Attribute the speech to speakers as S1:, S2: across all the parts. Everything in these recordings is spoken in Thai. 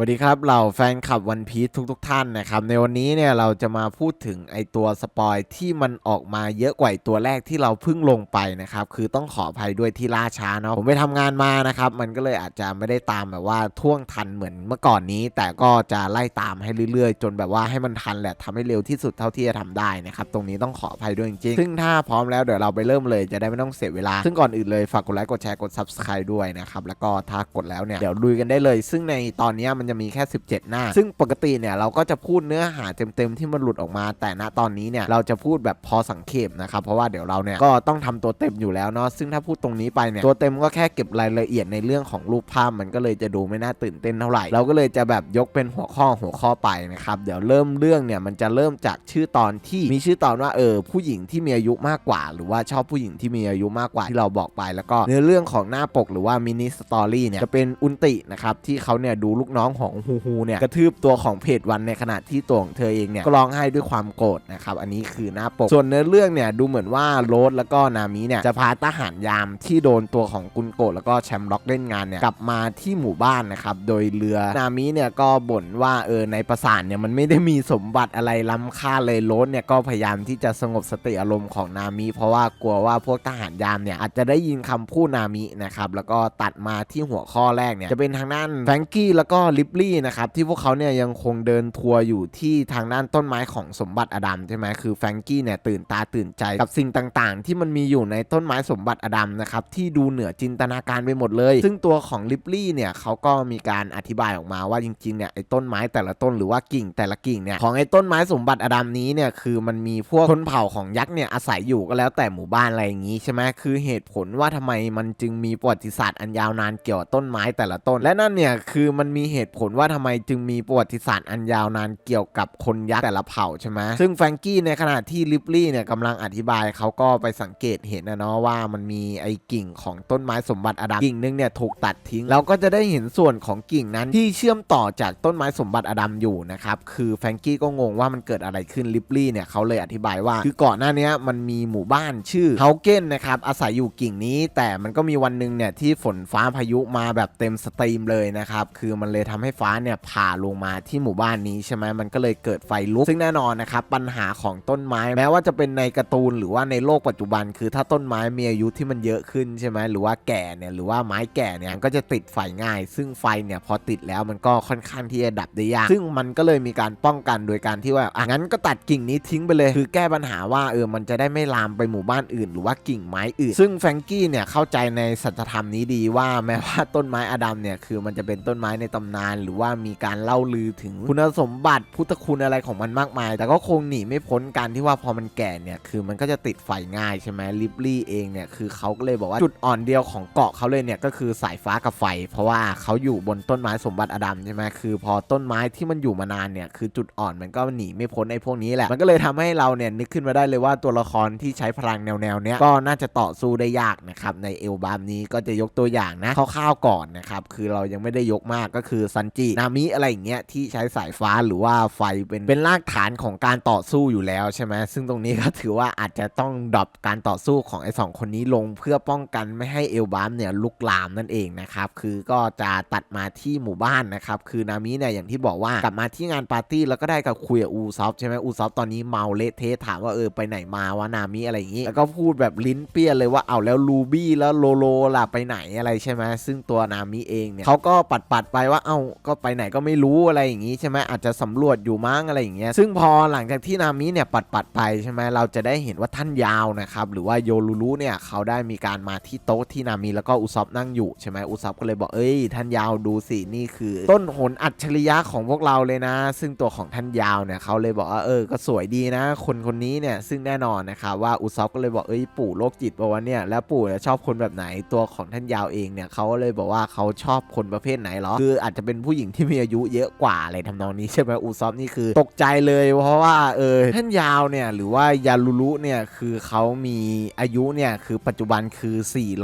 S1: สวัสดีครับเหล่าแฟนคลับวันพีททุกๆท่านนะครับ ในวันนี้เนี่ยเราจะมาพูดถึงไอตัวสปอยที่มันออกมาเยอะกว่าตัวแรกที่เราเพิ่งลงไปนะครับ คือต้องขออภัยด้วยที่ล่าช้าเนาะผมไปทำงานมานะครับ มันก็เลยอาจจะไม่ได้ตามแบบว่าท่วงทันเหมือนเมื่อก่อนนี้ แต่ก็จะไล่ตามให้เรื่อยๆ จนแบบว่าให้มันทันแหละทำให้เร็วที่สุดเท่าที่จะทำได้นะครับตรงนี้ต้องขออภัยด้วยจริงๆซึ่งถ้าพร้อมแล้วเดี๋ยวเราไปเริ่มเลยจะได้ไม่ต้องเสียเวลา ซึ่งก่อนอื่นเลยฝากกดไลค์กดแชร์กด subscribe ด้วยนะครับแล้วก็ถ้ากดแล้วเนี่ยเดี๋ยวดูกันได้เลย ซึ่งในตอนนี้มันจะมีแค่ 17 หน้า ซึ่งปกติเนี่ยเราก็จะพูดเนื้อหาเต็มๆที่มันหลุดออกมา แต่ณตอนนี้เนี่ยเราจะพูดแบบพอสังเขปนะครับเพราะว่าเดี๋ยวเราเนี่ยก็ต้องทำตัวเต็มอยู่แล้วเนาะซึ่งถ้าพูดตรงนี้ไปเนี่ยตัวเต็มก็แค่เก็บรายละเอียดในเรื่องของรูปภาพมันก็เลยจะดูไม่น่าตื่นเต้นเท่าไหร่เราก็เลยจะแบบยกเป็นหัวข้อหัวข้อไปนะครับเดี๋ยวเริ่มเรื่องเนี่ยมันจะเริ่มจากชื่อตอนที่มีชื่อตอนว่าเออผู้หญิงที่มีอายุมากกว่า หรือว่าชอบผู้หญิงที่มีอายุมากกว่าที่เราบอกไป แล้วก็เนื้อเรื่องของหน้าปกหรือว่ามินิสตอรี่เนี่ยจะเป็นอุนตินะครับที่เขาเนี่ยดูลูกน้องของฮูฮูเนี่ยกระทืบตัวของเพจวันในขณะที่ตัวของเธอเองเนี่ยก็ร้องไห้ด้วยความโกรธนะครับอันนี้คือหน้าปกส่วนเนื้อเรื่องเนี่ยดูเหมือนว่าโรสแล้วก็นามิเนี่ยจะพาทหารยามที่โดนตัวของกุนโกะแล้วก็แชมป์ล็อกเล่นงานเนี่ยกลับมาที่หมู่บ้านนะครับโดยเรือนามิเนี่ยก็บ่นว่าเออในปราสาทเนี่ยมันไม่ได้มีสมบัติอะไรล้ำค่าเลยโรสเนี่ยก็พยายามที่จะสงบสติอารมณ์ของนามิ เพราะว่ากลัวว่าพวกทหารยามเนี่ยอาจจะได้ยินคำพูดนามินะครับแล้วก็ตัดมาที่หัวข้อแรกเนี่ยจะเป็นทางด้านแฟรงกี้แล้วก็ลิปลี่นะครับที่พวกเขาเนี่ยยังคงเดินทัวร์อยู่ที่ทางด้านต้นไม้ของสมบัติอดัมใช่ไหมคือแฟรงกี้เนี่ยตื่นตาตื่นใจกับสิ่งต่างๆ ที่มันมีอยู่ในต้นไม้สมบัติอดัมนะครับที่ดูเหนือจินตนาการไปหมดเลย ซึ่งตัวของลิปลี่เนี่ยเขาก็มีการอธิบายออกมาว่าจริงๆเนี่ยไอ้ต้นไม้แต่ละต้นหรือว่ากิ่งแต่ละกิ่งเนี่ยของไอ้ต้นไม้สมบัติอดัมนี้เนี่ยคือมันมีพวกชนเผ่าของยักษ์เนี่ยอาศัยอยู่ก็แล้วแต่หมู่บ้านอะไรอย่างนี้ใช่ไหมคือเหตุผลว่าทำไมมันจึงมีประวัติศาสตร์อันยาวนานเกี่ยวกับต้นไม้แต่ละต้น และนั่นเนี่ยคือมันมีเหตุผลว่าทำไมจึงมีประวัติศาสตร์อันยาวนานเกี่ยวกับคนยักษ์แต่ละเผ่าใช่ไหมซึ่งแฟรงกี้ในขณะที่ลิปลี่เนี่ยกำลังอธิบายเขาก็ไปสังเกตเห็นนะเนาะว่ามันมีไอ้กิ่งของต้นไม้สมบัติอดัมกิ่งหนึงเนี่ยถูกตัดทิ้งเราก็จะได้เห็นส่วนของกิ่งนั้นที่เชื่อมต่อจากต้นไม้สมบัติอดัมอยู่นะครับคือแฟรงกี้ก็งงว่ามันเกิดอะไรขึ้นลิปลี่เนี่ยเขาเลยอธิบายว่า คือก่อนหน้านี้มันมีหมู่บ้านชื่อเฮาเกนนะครับอาศัยอยู่กิ่งนี้ แต่มันก็มีวันหนึ่งเนี่ยที่ฝนฟ้าพายุมาแบบเต็มสตรีมเลยนะครับคือมันเลยทำให้ฟ้าเนี่ยผ่าลงมาที่หมู่บ้านนี้ใช่ไหมมันก็เลยเกิดไฟลุกซึ่งแน่นอนนะครับปัญหาของต้นไม้แม้ว่าจะเป็นในการ์ตูนหรือว่าในโลกปัจจุบัน คือถ้าต้นไม้มีอายุที่มันเยอะขึ้นใช่ไหมหรือว่าแก่เนี่ยหรือว่าไม้แก่เนี่ยก็จะติดไฟง่าย ซึ่งไฟเนี่ยพอติดแล้วมันก็ค่อนข้างที่จะดับได้ยาก ซึ่งมันก็เลยมีการป้องกันโดยการที่ว่าอะงั้นก็ตัดกิ่งนี้ทิ้งไปเลย คือแก้ปัญหาว่าเออมันจะได้ไม่ลามไปหมู่บ้านอื่น หรือว่ากิ่งไม้อื่น ซึ่งแฟรงกี้เนี่ยเข้าใจในสัจธรรมนี้ดีว่าแม้ว่าต้นไม้อดัมเนี่ยคือมันจะเป็นต้นไม้ในตำนานหรือว่ามีการเล่าลือถึงคุณสมบัติพุทธคุณอะไรของมันมากมาย แต่ก็คงหนีไม่พ้นการที่ว่าพอมันแก่เนี่ยคือมันก็จะติดไฟง่ายใช่ไหมลิปลี่เองเนี่ยคือเขาก็เลยบอกว่าจุดอ่อนเดียวของเกาะเขาเลยเนี่ยก็คือสายฟ้ากับไฟ เพราะว่าเขาอยู่บนต้นไม้สมบัติอดัมใช่ไหมคือ พอต้นไม้ที่มันอยู่มานานเนี่ยคือจุดอ่อนมันก็หนีไม่พ้นไอ้พวกนี้แหละมันก็เลยทำให้เราเนี่ยนึกขึ้นมาได้เลยว่าตัวละครที่ใช้พลังแนวๆเนี้ยก็น่าจะต่อสู้ได้ยากนะครับในเอลบามนี้ก็จะยกตัวอย่างนะคร่าวๆก่อนนะครับคือเรายังไม่ได้ยกมากก็คือซันจินามิอะไรอย่างเงี้ยที่ใช้สายฟ้าหรือว่าไฟเป็นเป็นรากฐานของการต่อสู้อยู่แล้วใช่ไหมซึ่งตรงนี้ก็ถือว่าอาจจะต้องดรอปการต่อสู้ของไอ้สองคนนี้ลงเพื่อป้องกันไม่ให้เอลบามเนี่ยลุกลามนั่นเองนะครับคือก็จะตัดมาที่หมู่บ้านนะครับคือนามิเนี่ยอย่างที่บอกว่ากลับมาที่งานปาร์ตี้แล้วก็ได้กับคุยกับอูซอฟใช่ไหมอูซอฟตอนนี้เมาเละเทะถามว่าเออไปไหนมาวะนามิอะไรอย่างงี้ แล้วก็พูดแบบลิ้นเปี้ยเลยว่าเอาแล้วลูบี้แล้วโลโลล่ะไปไหนอะไรใช่ไหมซึ่งตัวนามิเองเนี่ยเขาก็ปัดปัดไปว่าเอาก็ไปไหนก็ไม่รู้อะไรอย่างงี้ใช่ไหมอาจจะสำรวจอยู่มั้งอะไรอย่างเงี้ยซึ่งพอหลังจากที่นามิเนี่ยปัดปัดๆไปใช่ไหมเราจะได้เห็นว่าท่านยาวนะครับหรือว่าโยลูรุเนี่ยเขาได้มีการมาที่โต๊ะที่นามิแล้วก็อุซอฟนั่งอยู่ใช่ไหมอุซอฟก็เลยบอกเอ้ยท่านยาวดูสินี่คือ ต้นหนอัจฉริยะของพวกเราเลยนะ ซึ่งตัวของท่านยาวเนี่ยเขาเลยบอกว่าเออก็สวยดีนะ คนคนนี้เนี่ยซึ่งแน่นอนนะครับว่าอุซอฟก็เลยบอกเอ้ยปู่โรคจิตปะวะเนี่ยแล้วปู่ชอบคนแบบไหนตัวของท่านยาวเองเนี่ยเขาเลยบอกว่าเขาชอบคนประเภทไหนหรอคืออาจจะเป็นผู้หญิงที่มีอายุเยอะกว่าอะไรทำนองนี้ใช่ไหมอุซอฟนี่คือตกใจเลยเพราะว่าเออท่านยาวเนี่ยหรือว่ายาลูรุเนี่ยคือเขามีอายุเนี่ยคือปัจจุบันคือ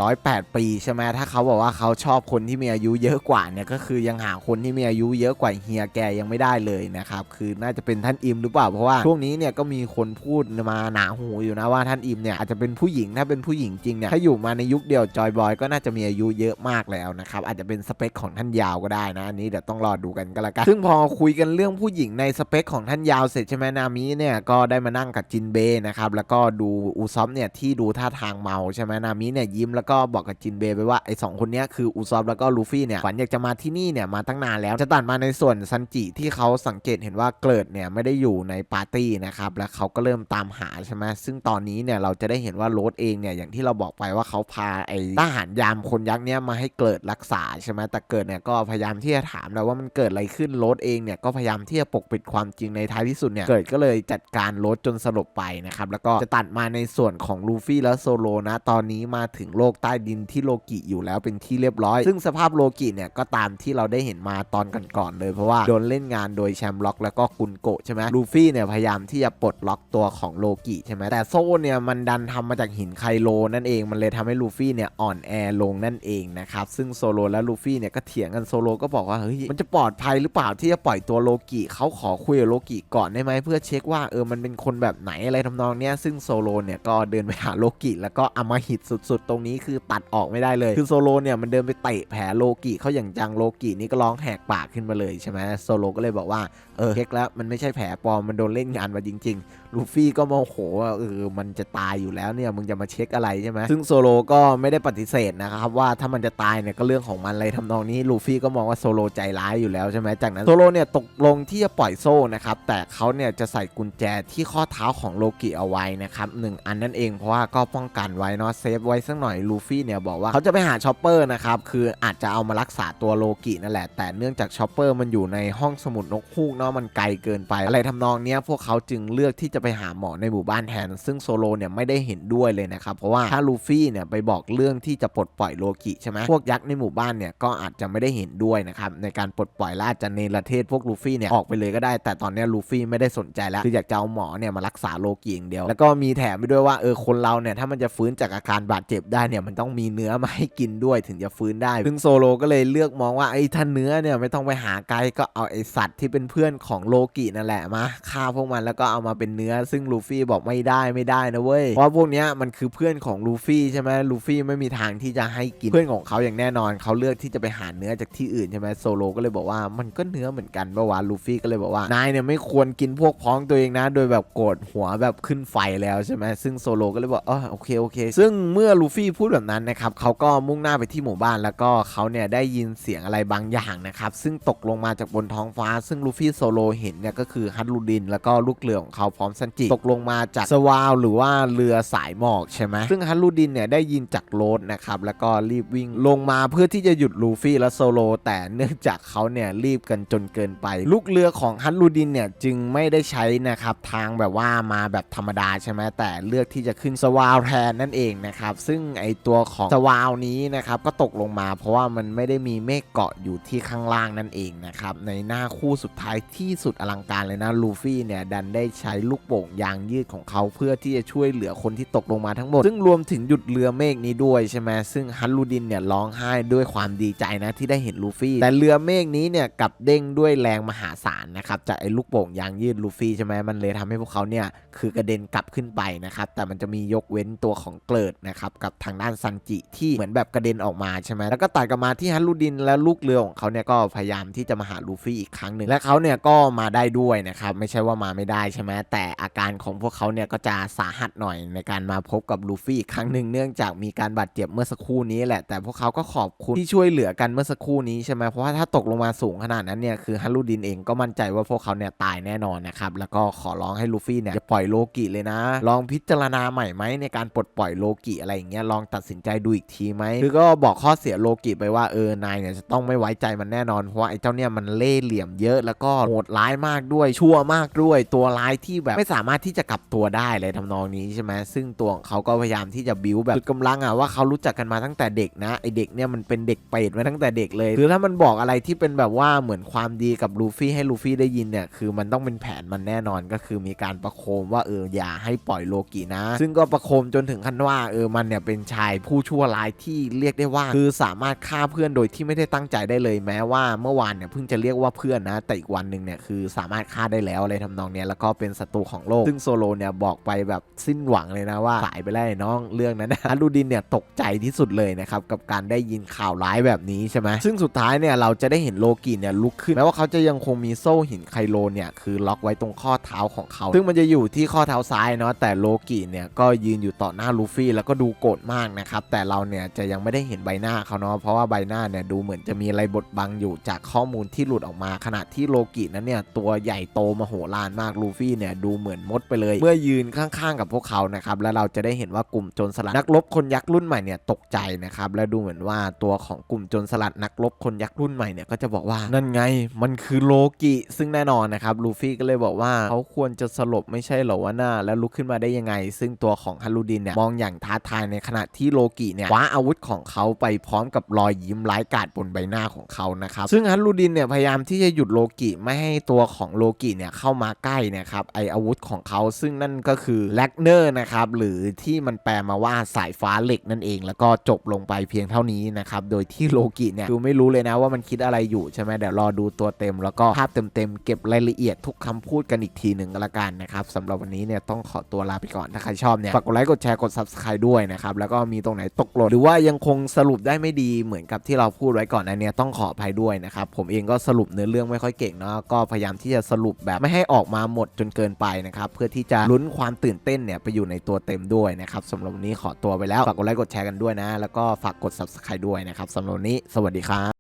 S1: 408 ปีใช่ไหมถ้าเขาบอกว่าเขาชอบคนที่มีอายุเยอะกว่าเนี่ยก็คือยังหาคนที่มีอายุเยอะกว่าเฮียแกยังไม่ได้เลยนะครับคือน่าจะเป็นท่านอิมหรือเปล่าเพราะว่าช่วงนี้เนี่ยก็มีคนพูดมาหนาหูอยู่นะว่าท่านอิมเนี่ยอาจจะเป็นผู้หญิงถ้าเป็นผู้หญิงจริงเนี่ยถ้าอยู่มาในยุคเดียวจอยบอยก็น่าจะมีอายุเยอะมากแล้วนะครับอาจจะเป็นสเปคของท่านยาวก็ได้นะอันนี้นี้เดี๋ยวต้องรอดูกันก็แล้วกัน ซึ่งพอคุยกันเรื่องผู้หญิงในสเปคของท่านยาวเสร็จใช่ไหมนามิเนี่ยก็ได้มานั่งกับจินเบนะครับแล้วก็ดูอูซอฟเนี่ยที่ดูท่าทางเมาใช่ไหมนามิเนี่ยยิ้มแล้วก็บอกกับจินเบไปว่าไอ้สองคนนี้คืออูซอฟแล้วก็ลูฟี่เนี่ยฝันอยากจะมาที่นี่เนี่ยมาตั้งนานแล้วจะตัดมาในส่วนซันจิที่เขาสังเกตเห็นว่าเกิดเนี่ยไม่ได้อยู่ในปาร์ตี้นะครับแล้วเขาก็เริ่มตามหาใช่ไหมซึ่งตอนนี้เนี่ยเราจะได้เห็นว่าโรสเองเนี่ยอย่างที่เราบอกไปว่าเขาพาไอ้ทหารยามคนยักษ์เนี่ยมาให้เกิดรักษาใช่ไหมแต่เกิดเนี่ยก็พยายามที่จะถามแล้วว่ามันเกิดอะไรขึ้นโรสเองเนี่ยก็พยายามที่จะปกปิดความจริงในท้ายที่สุดเนี่ยเกิดก็เลยจัดการโรสจนสลบไปนะครับแล้วก็จะตัดมาในส่วนของลูฟี่และโซโลนะตอนนี้มาถึงโลกใต้ดินที่โลกิอยู่แล้วเป็นที่เรียบร้อย ซึ่งสภาพโลกิเนี่ยก็ตามที่เราได้เห็นมาตอนก่อนๆเลยเพราะว่าโดนเล่นงานโดยแชมป์ล็อกแล้วก็กุนโกะใช่ไหมลูฟี่เนี่ยพยายามที่จะปลดล็อกตัวของโลกิใช่ไหมแต่โซ่เนี่ยมันดันทำมาจากหินไคโลนั่นเองมันเลยทำให้ลูฟี่เนี่ยอ่อนแอลงนั่นเองนะครับซึ่งโซโลและลูฟี่เนี่ยก็เถียงกันโซโลก็บอกว่าเฮ้ยมันจะปลอดภัยหรือเปล่าที่จะปล่อยตัวโลกิเขาขอคุยกับโลกิก่อนได้ไหมเพื่อเช็คว่าเออมันเป็นคนแบบไหนอะไรทำนองเนี้ยซึ่งโซโลเนี่ยก็เดินไปหาโลกิแล้วก็อมหิตสุดๆ ตรงนี้คือตัดออกไม่ได้เลย คือโซโลเนี่ยมันเดินไปเตะแผลโลกิเขาอย่างจังโลกินี่ก็ร้องแหกปากขึ้นมาเลยใช่ไหมโซโลก็เลยบอกว่าเออเช็คแล้วมันไม่ใช่แผลปลอมมันโดนเล่นงานมาจริง ๆ ลูฟี่ก็โมโหว่าเออมันจะตายอยู่แล้วเนี่ยมึงจะมาเช็คอะไรใช่ไหมซึ่งโซโลก็ไม่ได้ปฏิเสธนะครับว่าถ้ามันจะตายเนี่ยก็เรื่องของมันอะไรทำนองนี้ลูฟี่ก็มองว่าโซโลใจร้ายอยู่แล้วใช่ไหมจากนั้นโซโลเนี่ยตกลงที่จะปล่อยโซ่นะครับแต่เขาเนี่ยจะใส่กุญแจที่ข้อเท้าของโลกิเอาไว้นะครับหนึ่งอันนั่นเองเพราะว่าก็ป้องกันไว้เนาะเซฟไว้สักหน่อยลูฟี่เนี่ยบอกว่าเขาจะไปหาชอปเปอร์นะครับคืออาจจะเอามารักษาตัวโลกินั่นแหละ แต่เนื่องจากชอปเปอร์มันอยู่ในห้องสมุดนกฮูกเนาะมันไกลเกินไป อะไรทำนองเนี้ยพวกเขาจึงเลือกที่จะไปหาหมอในหมู่บ้านแทน ซึ่งโซโลเนี่ยไม่ได้เห็นด้วยเลยนะครับ เพราะว่าถ้าลูฟี่เนี่ยไปบอกเรื่องที่จะปลดปล่อยโลกิใช่ไหมพวกยักษ์ในหมู่บ้านเนี่ยก็อาจจะไม่ได้เห็นด้วยนะครับในการปลดปล่อยและอาจจะเนรเทศพวกลูฟี่เนี่ยออกไปเลยก็ได้ แต่ตอนนี้ลูฟี่ไม่ได้สนใจแล้วคืออยากจะเอาหมอเนี่ยมารักษาโลกิอย่างเดียว แล้วก็มีแถมไปด้วยว่าเออคนเราเนี่ยถ้ามันจะฟื้นจากอาการบาดเจ็บได้เนี่ยมันต้องมีเนื้อมาให้กินด้วยถึงจะฟื้นได้ ซึ่งโซโลก็เลยเลือกมองว่าไอ้ถ้านเนื้อเนี่ยไม่ต้องไปหาไกลก็เอาไอสัตว์ที่เป็นเพื่อนของโลกินั่นแหละมาฆ่าพวกมันแล้วก็เอามาเป็นเนื้อซึ่งลูฟี่บอกไม่ได้ไม่ได้นะเว้ยเพราะพวกเนี้ยมันคือเพื่อนของลูฟี่ใช่ไหมลูฟี่ไม่มีทางที่จะให้กินเพื่อนของเขาอย่างแน่นอนเขาเลือกที่จะไปหาเนื้อจากที่อื่นใช่ไหมโซโลก็เลยบอกว่ามันก็เนื้อเหมือนกันเมื่อวานลูฟี่ก็เลยบอกว่านายเนี่ยไม่ควรกินพวกพ้องตัวเองนะ โดยแบบโกรธหัวแบบขึ้นไฟแล้วใช่ไหมซึ่งโซโลก็เลยบอกเออโอเคโอเค ซึ่งเมื่อลูฟี่พูดแบบนั้นนะครับเขาก็มุ่งหน้าไปที่หมู่บ้านแล้วก็เขาเนี่ยได้ยินเสียงอะไรบางอย่างนะครับซึ่งตกลงมาจากบนท้องฟ้า ซึ่งลูฟี่โซโลเห็นเนี่ยก็คือฮัตลูดิน แล้วก็ลูกเรือของเขาพร้อมซันจิตกลงมาจากสวาลหรือว่าเรือสายหมอกใช่ไหมซึ่งฮัตลูดินเนี่ยได้ยินจากโรดนะครับแล้วก็รีบวิ่งลงมาเพื่อที่จะหยุดลูฟี่และโซโล แต่เนื่องจากเขาเนี่ยรีบกันจนเกินไป ลูกเรือของฮัตลูดินเนี่ยจึงไม่ได้ใช้นะครับทางแบบว่ามาแบบธรรมดาใช่ไหมแต่เลือกที่จะขึ้นสวาลแทนนั่นเองนะครับซึ่งไอตัวของสวาลนี้นะครับก็ตกลงมาเพราะว่ามันไม่ได้มีเมฆเกาะอยู่ที่ข้างล่างนั่นเองนะครับในหน้าคู่สุดท้ายที่สุดอลังการเลยนะลูฟี่เนี่ยดันได้ใช้ลูกโป่งยางยืดของเขาเพื่อที่จะช่วยเหลือคนที่ตกลงมาทั้งหมด ซึ่งรวมถึงหยุดเรือเมฆนี้ด้วยใช่ไหมซึ่งฮันลูดินเนี่ยร้องไห้ด้วยความดีใจนะที่ได้เห็นลูฟี่แต่เรือเมฆนี้เนี่ยกับเด้งด้วยแรงมหาศาลนะครับจากไอ้ลูกโป่งยางยืดลูฟี่ใช่ไหมมันเลยทำให้พวกเขาเนี่ยคือกระเด็นกลับขึ้นไปนะครับแต่มันจะมียกเว้นตัวของเกิดนะครับกับทางด้านซันจิที่เหมือนแบบกระเด็นออกมาใช่ไหมแล้วก็ตัดกลับมาที่ฮันลูดินและลูกเรือของเขาเนี่ยก็พยายามที่จะมาหาลูฟี่อีกครั้งหนึ่งและเขาเนี่ยก็มาได้ด้วยนะครับไม่ใช่ว่ามาไม่ได้ใช่ไหมแต่อาการของพวกเขาเนี่ยก็จะสาหัสหน่อยในการมาพบกับลูฟี่ครั้งหนึ่งเนื่องจากมีการบาดเจ็บเมื่อสักครู่นี้แหละแต่พวกเขาก็ขอบคุณที่ช่วยเหลือกันเมื่อสักครู่นี้ใช่ไหมเพราะว่าถ้าตกลงมาสูงขนาดนั้นเนี่ยคือฮันลูดินเองก็มั่นใจว่าพวกเขาเนี่ยตายแน่นอนนะครับแล้วก็ขอร้องให้ลูฟี่เนี่ยอย่าปล่อยโลกิเลยนะ ลองพิจารณาใหม่ไหมในการปลดปล่อยโลกิอะไรอย่างเงี้ยลองตัดสินใจดูอีกทีไหมคือก็บอกข้อเสียโลกิไปว่าเออนายเนี่ยจะต้องไม่ไว้ใจมันแน่นอนเพราะว่าไอ้เจ้าเนี่ยมันเล่ห์เหลี่ยมเยอะ แล้วก็โหดร้ายมากด้วยชั่วมากด้วยตัวร้ายที่แบบไม่สามารถที่จะกลับตัวได้เลยทำนองนี้ใช่ไหมซึ่งตัวของเขาก็พยายามที่จะบิวแบบสุดกำลังอะว่าเขารู้จักกันมาตั้งแต่เด็กนะไอเด็กเนี่ยมันเป็นเด็กเปรตมาตั้งแต่เด็กเลยคือถ้ามันบอกอะไรที่เป็นแบบว่าเหมือนความดีกับลูฟี่ให้ลูฟี่ได้ยินเนี่ยคือมันต้องเป็นแผนมันแน่นอนก็คือมีการประโคมว่าเอออย่าให้ปล่อยโลกินะ ซึ่งก็ประโคมจนถึงขั้นว่าเออมันเนี่ยเป็นชายผู้ชั่วร้ายที่เรียกได้ว่า คือสามารถฆ่าเพื่อนโดยที่ไม่ได้ตั้งใจได้เลยแม้ว่าเมื่อวานเนี่ยเพิ่งจะเรียกว่าเพื่อนนะ แต่อีกวันหนึ่งเนี่ยคือสามารถฆ่าได้แล้วอะไรทำนองเนี้ยแล้วก็เป็นศัตรูของโลก ซึ่งโซโลเนี่ยบอกไปแบบสิ้นหวังเลยนะว่าสายไปแล้วไอ้น้องเรื่องนั้นนะอารูดินเนี่ยตกใจที่สุดเลยนะครับกับการได้ยินข่าวร้ายแบบนี้ใช่ไหมซึ่งสุดท้ายเนี่ยเราจะได้เห็นโลกิเนี่ยลุกขึ้นแม้ว่าเขาจะยังคงมีโซ่หินไคโลเนี่ยคือล็อกไว้ตรงข้อเท้าของเขา ซึ่งมันจะอยู่ที่ข้อเท้าซ้ายเนาะแต่โลกิเนี่ยก็ยืนอยู่ต่อหน้าลูฟี่แล้วก็ดูโกรธมากนะครับแต่เราเนี่ยจะยังไม่ได้เห็นใบหน้าเขาเนาะเพราะว่าใบหน้าเนี่ยดูเหมือนจะมีอะไรบดบังอยู่จากข้อมูลที่หลุดออกมา ขณะที่โลกินั้นเนี่ยตัวใหญ่โตมโหฬารมากลูฟี่เนี่ยดูเหมือนมดไปเลย เมื่อยืนข้างๆกับพวกเขานะครับแล้วเราจะได้เห็นว่ากลุ่มโจรสลัดนักรบคนยักษ์รุ่นใหม่เนี่ยตกใจนะครับและดูเหมือนว่าตัวของกลุ่มโจรสลัดนักรบคนยักษ์รุ่นใหม่เนี่ยก็จะบอกว่านั่นไงมันคือโลกิซึ่งแน่นอนนะครับลูฟี่ก็เลยบอกว่าเขาควรจะสลบไม่ใช่เหรอวะหน้าแล้วลุกขึ้นมาได้ยังไง ซึ่งตัวของฮัลลูดินเนี่ยมองอย่างท้าทายในขณะที่โลกิเนี่ยคว้าอาวุธของเขาไปพร้อมกับรอยยิ้มร้ายกาจบนใบหน้าของเขานะครับซึ่งฮัลลูดินเนี่ยพยายามที่จะหยุดโลกิไม่ให้ตัวของโลกิเนี่ยเข้ามาใกล้นะครับไออาวุธของเขา ซึ่งนั่นก็คือแลกเนอร์นะครับหรือที่มันแปลมาว่าสายฟ้าเหล็กนั่นเอง แล้วก็จบลงไปเพียงเท่านี้นะครับโดยที่โลกิเนี่ยดูไม่รู้เลยนะว่ามันคิดอะไรอยู่ใช่ไหมเดี๋ยวรอดูตัวเต็ม แล้วก็ภาพเต็มๆเก็บรายละเอียดทุกคำพูดกันอีกทีหนึ่งก็แล้วกันนะครับสำหรับวันนี้เนี่ยต้องขอตัวลาไปก่อนถ้าใครชอบเนี่ยฝากกดไลค์กดแชร์กด subscribe ด้วยนะครับแล้วก็มีตรงไหนตกหล่นหรือว่ายังคงสรุปได้ไม่ดีเหมือนกับที่เราพูดไว้ก่อนอันเนี้ยต้องขออภัยด้วยนะครับผมเองก็สรุปเนื้อเรื่องไม่ค่อยเก่งเนาะก็พยายามที่จะสรุปแบบไม่ให้ออกมาหมดจนเกินไปนะครับเพื่อที่จะลุ้นความตื่นเต้นเนี่ยไปอยู่ในตัวเต็มด้วยนะครับสำหรับวันนี้ขอตัวไปแล้วฝากกดไลค์กดแชร์กันด้วยนะ แล้วก็ฝากกด subscribe ด้วยนะครับสำหรับวันนี้สวัสดีครับ